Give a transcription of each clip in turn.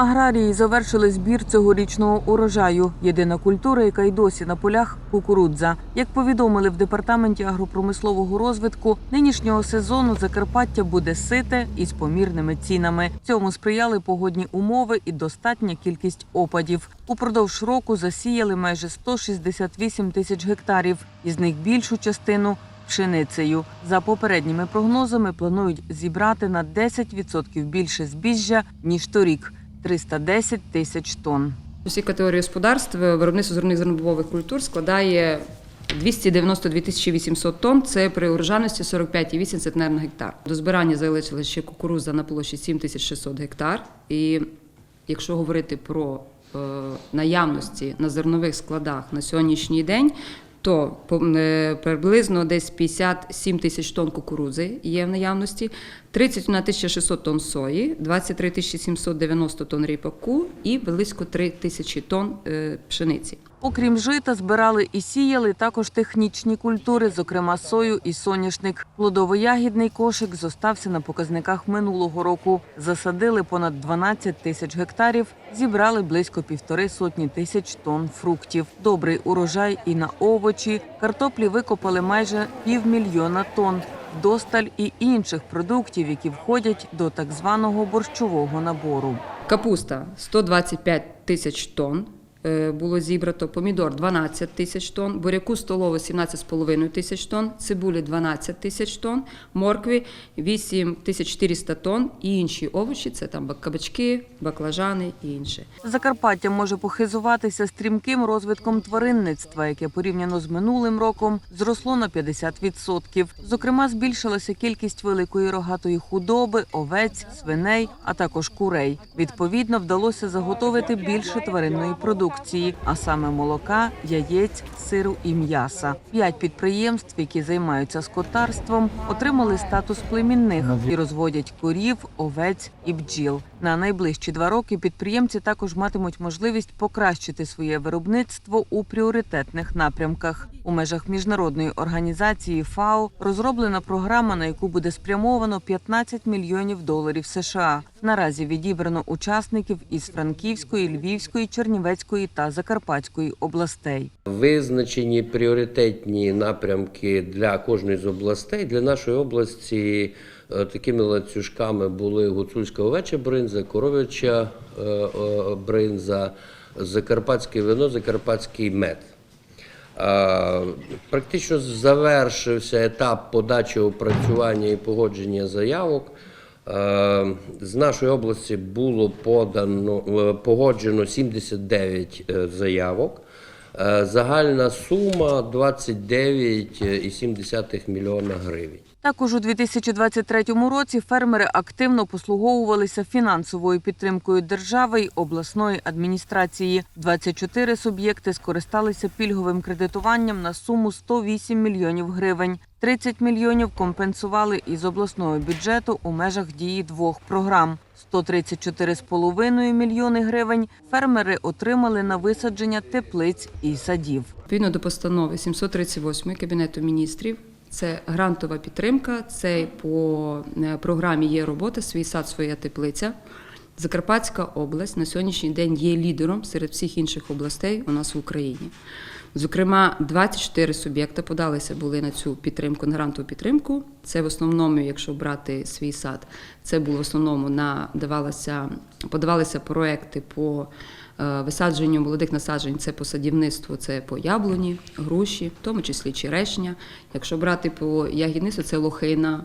Аграрії завершили збір цьогорічного урожаю. Єдина культура, яка й досі на полях кукурудза. Як повідомили в департаменті агропромислового розвитку, нинішнього сезону Закарпаття буде сите і з помірними цінами. Цьому сприяли погодні умови і достатня кількість опадів. Упродовж року засіяли майже 168 тисяч гектарів, із них більшу частину пшеницею. За попередніми прогнозами планують зібрати на 10% більше збіжжя ніж торік 310 тисяч тонн. Усі категорії господарств виробництво зерних зернобобових культур складає 292 тисячі 800 тонн. Це при урожайності 45,8 центнер на гектар. До збирання залишилася ще кукуруза на площі 7600 гектар. І якщо говорити про е, наявності на зернових складах на сьогоднішній день, то по- е, приблизно десь 57 тисяч тонн кукурудзи є в наявності, 31 тисяча 600 тонн сої, 23 тисячі 790 тонн ріпаку і близько 3 тисячі тонн е, пшениці. Окрім жита, збирали і сіяли також технічні культури, зокрема сою і соняшник. Плодово-ягідний кошик зостався на показниках минулого року. Засадили понад 12 тисяч гектарів, зібрали близько півтори сотні тисяч тонн фруктів. Добрий урожай і на овочі. Картоплі викопали майже півмільйона тонн. Досталь і інших продуктів, які входять до так званого борщового набору. Капуста 125 тисяч тонн. Е, Було зібрато помідор 12 тисяч тонн, буряку столове 17,5 тисяч тонн, цибулі 12 тисяч тонн, моркві 8 тисяч 400 тонн і інші овочі це там кабачки, баклажани і інше. Закарпаття може похизуватися стрімким розвитком тваринництва, яке порівняно з минулим роком зросло на 50%. Зокрема, збільшилася кількість великої рогатої худоби, овець, свиней, а також курей. Відповідно, вдалося заготовити більше тваринної продукції, а саме молока, яєць, сиру і м'яса. П'ять підприємств, які займаються скотарством, отримали статус племінних і розводять корів, овець і бджіл. На найближчі два роки підприємці також матимуть можливість покращити своє виробництво у пріоритетних напрямках. У межах міжнародної організації ФАО розроблена програма, на яку буде спрямовано 15 мільйонів доларів США. Наразі відібрано учасників із Франківської, Львівської, Чернівецької та Закарпатської областей. Визначені пріоритетні напрямки для кожної з областей. Для нашої області такими ланцюжками були гуцульська овеча бринза, коров'яча е, е, бринза, закарпатське вино, закарпатський мед. Е, Практично завершився етап подачі опрацювання і погодження заявок. Е, З нашої області було подано е, погоджено 79 е, заявок. Е, Загальна сума 29,7 мільйона гривень. Також у 2023 році фермери активно послуговувалися фінансовою підтримкою держави й обласної адміністрації. 24 суб'єкти скористалися пільговим кредитуванням на суму 108 мільйонів гривень. 30 мільйонів компенсували із обласного бюджету у межах дії двох програм. 134,5 мільйони гривень фермери отримали на висадження теплиць і садів. Відповідно до постанови 738 Кабінету міністрів. Це грантова підтримка. Це по е, програмі є робота Свій сад, своя теплиця. Закарпатська область на сьогоднішній день є лідером серед всіх інших областей у нас в Україні. Зокрема, 24 суб'єкти подалися були на цю підтримку, на грантову підтримку. Це в основному, якщо брати свій сад, це було в основному на давалося, подавалися проекти по е, висадженню молодих насаджень. Це по садівництву, це по яблуні, груші, в тому числі черешня. Якщо брати по ягідництву, це лохина.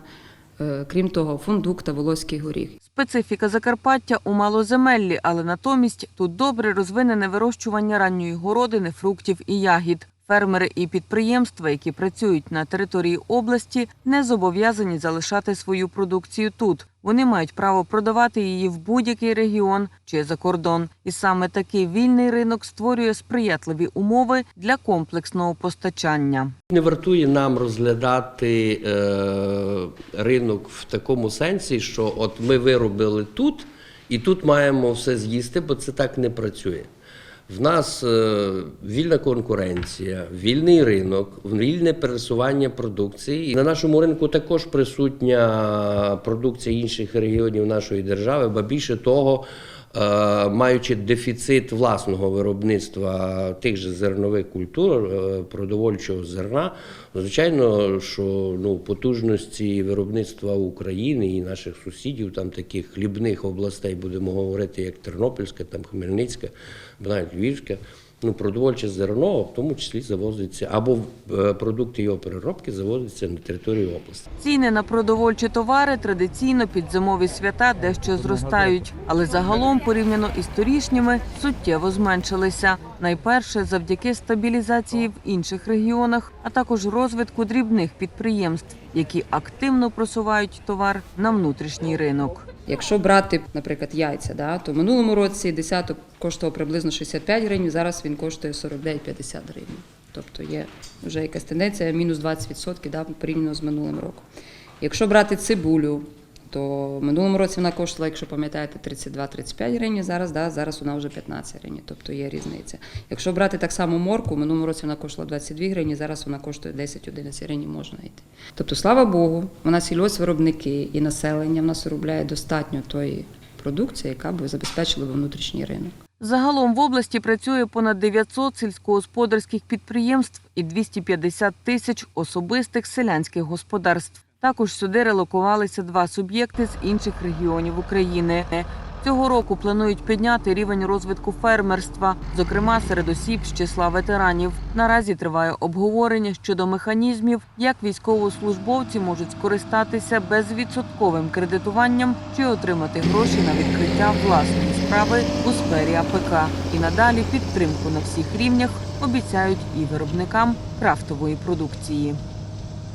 Е, Крім того, фундук та волоський горіх. Специфіка Закарпаття у малоземеллі, але натомість тут добре розвинене вирощування ранньої городини, фруктів і ягід. Фермери і підприємства, які працюють на території області, не зобов'язані залишати свою продукцію тут. Вони мають право продавати її в будь-який регіон чи за кордон. І саме такий вільний ринок створює сприятливі умови для комплексного постачання. Не вартує нам розглядати е, ринок в такому сенсі, що от ми виробили тут і тут маємо все з'їсти, бо це так не працює. В нас е, вільна конкуренція, вільний ринок, вільне пересування продукції. На нашому ринку також присутня продукція інших регіонів нашої держави, ба більше того, маючи дефіцит власного виробництва тих же зернових культур, е, продовольчого зерна, звичайно, що ну, потужності виробництва України і наших сусідів, там таких хлібних областей, будемо говорити, як Тернопільська, там Хмельницька, навіть Львівська. Ну, продовольче зерно, в тому числі завозиться, або е, продукти його переробки завозяться на територію області. Ціни на продовольчі товари традиційно під зимові свята дещо зростають, але загалом, порівняно із торішніми, суттєво зменшилися. Найперше завдяки стабілізації в інших регіонах, а також розвитку дрібних підприємств, які активно просувають товар на внутрішній ринок. Якщо брати, наприклад, яйця, да, то в минулому році десяток коштував приблизно 65 гривень, зараз він коштує 49-50 гривень. Тобто є вже якась тенденція мінус 20% да, порівняно з минулим роком. Якщо брати цибулю, то в минулому році вона коштувала, якщо пам'ятаєте, 32-35 гривень, зараз, да, зараз вона вже 15 гривень, тобто є різниця. Якщо брати так само морку, в минулому році вона коштувала 22 гривні, зараз вона коштує 10-11 гривень, можна йти. Тобто, слава Богу, у нас і виробники, і населення в нас виробляє достатньо тої продукції, яка б забезпечила внутрішній ринок. Загалом в області працює понад 900 сільськогосподарських підприємств і 250 тисяч особистих селянських господарств. Також сюди релокувалися два суб'єкти з інших регіонів України. Цього року планують підняти рівень розвитку фермерства, зокрема серед осіб з числа ветеранів. Наразі триває обговорення щодо механізмів, як військовослужбовці можуть скористатися безвідсотковим кредитуванням чи отримати гроші на відкриття власної справи у сфері АПК. І надалі підтримку на всіх рівнях обіцяють і виробникам крафтової продукції.